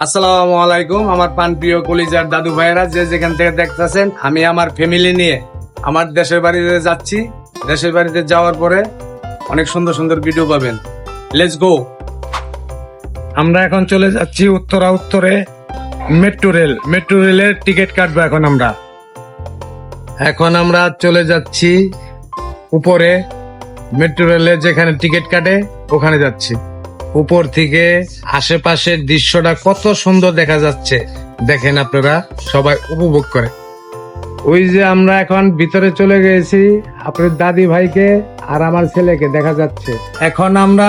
আসসালামু আলাইকুম, আমার পান প্রিয় কলিজার দাদু ভাইয়েরা, যে যেখান থেকে দেখতেছেন, আমি আমার ফ্যামিলি নিয়ে আমার দেশের বাড়িতে যাচ্ছি। দেশের বাড়িতে যাওয়ার পরে অনেক সুন্দর সুন্দর ভিডিও পাবেন। লেটস গো আমরা এখন চলে যাচ্ছি উত্তরা উত্তরে মেট্রো রেল মেট্রো রেলের টিকিট কাটবো এখন আমরা। এখন আমরা চলে যাচ্ছি উপরে। মেট্রো রেলে যেখানে টিকিট কাটে, ওখানে যাচ্ছি। উপর থেকে আশেপাশের দৃশ্যটা কত সুন্দর দেখা যাচ্ছে। দেখেন আপনারা, সবাই উপভোগ করে। ওই যে আমরা এখন ভিতরে চলে গেছি আপনার দাদি ভাইকে। আর আমার ছেলেকে দেখা যাচ্ছে। এখন আমরা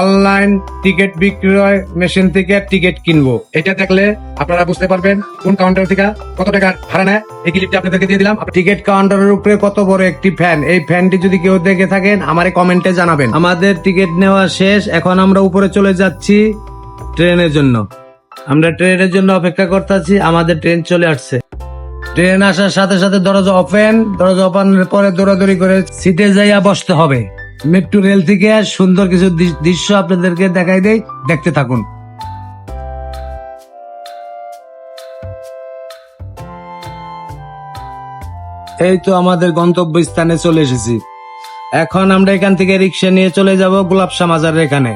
অনলাইন টিকিট বিক্রয় মেশিন থেকে টিকিট কিনবো। এটা দেখলে আপনারা বুঝতে পারবেন কোন কাউন্টার থেকে কত টাকা ভাড়া নেয়। এই ক্লিপটা আপনাদেরকে দিয়ে দিলাম। টিকিট কাউন্টারের উপরে কত বড় একটি ফ্যান এই ফ্যানটি যদি কেউ দেখে থাকেন আমারে কমেন্টে জানাবেন। আমাদের টিকিট নেওয়া শেষ। এখন আমরা উপরে চলে যাচ্ছি ট্রেনের জন্য। আমরা ট্রেনের জন্য অপেক্ষা করতেছি আমাদের ট্রেন চলে আসছে। ট্রেন আসার সাথে সাথে দরজা ওপেন দরজা ওপেনের পরে দৌড়াদৌড়ি করে সিটে যাইয়া বসতে হবে। মেট্রো রেল থেকে সুন্দর কিছু দৃশ্য আপনাদেরকে দেখাই দেই, দেখতে থাকুন। এই তো আমাদের গন্তব্য স্থানে চলে এসেছি। এখন আমরা এখান থেকে রিক্সা নিয়ে চলে যাব গোলাপশা মাজারের এখানে।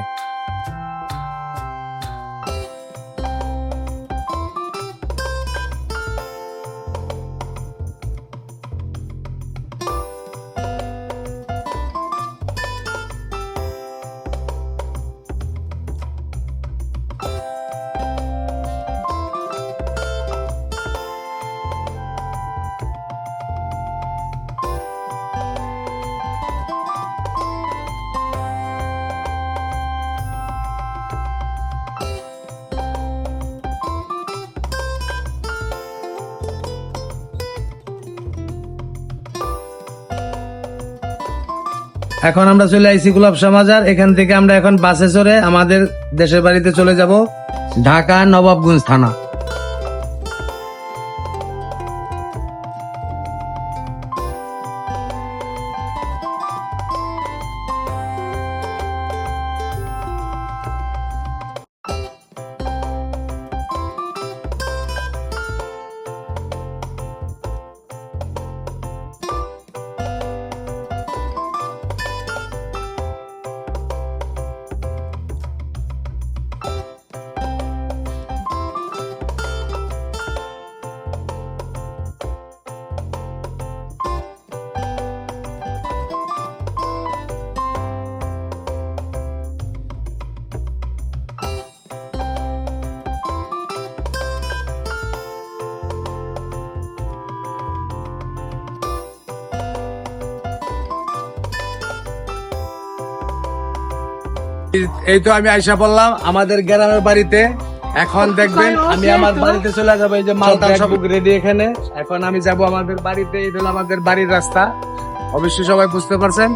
এখন আমরা চলে আইসি গুলাব সমাজার এখান থেকে আমরা এখন বাসে চড়ে আমাদের দেশের বাড়িতে চলে যাব। ঢাকা নবাবগঞ্জ থানা। এই তো আমি আইসা বললাম আমাদের গ্রামের বাড়িতে। এখন দেখবেন আমি আমার বাড়িতে চলে যাব এই যে মালটা সব রেডি এখানে। এখন আমি যাব আমাদের বাড়িতে এই হলো আমাদের বাড়ির রাস্তা। অবশ্যই সবাই বুঝতে পারছেন?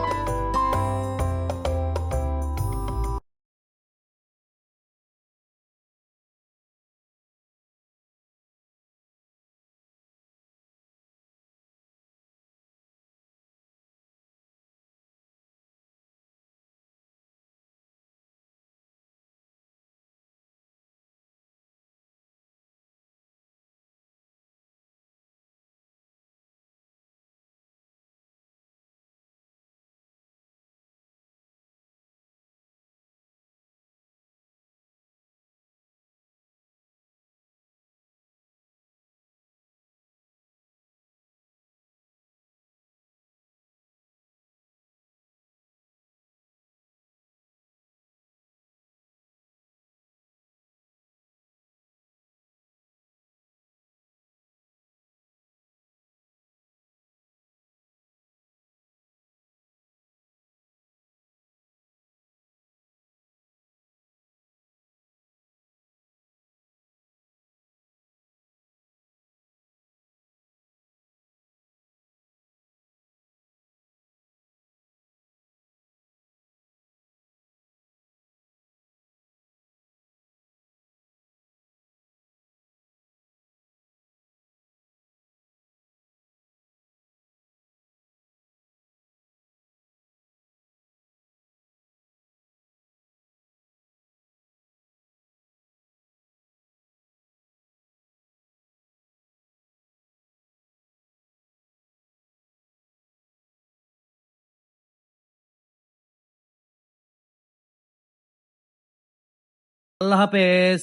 আল্লাহ হাফেজ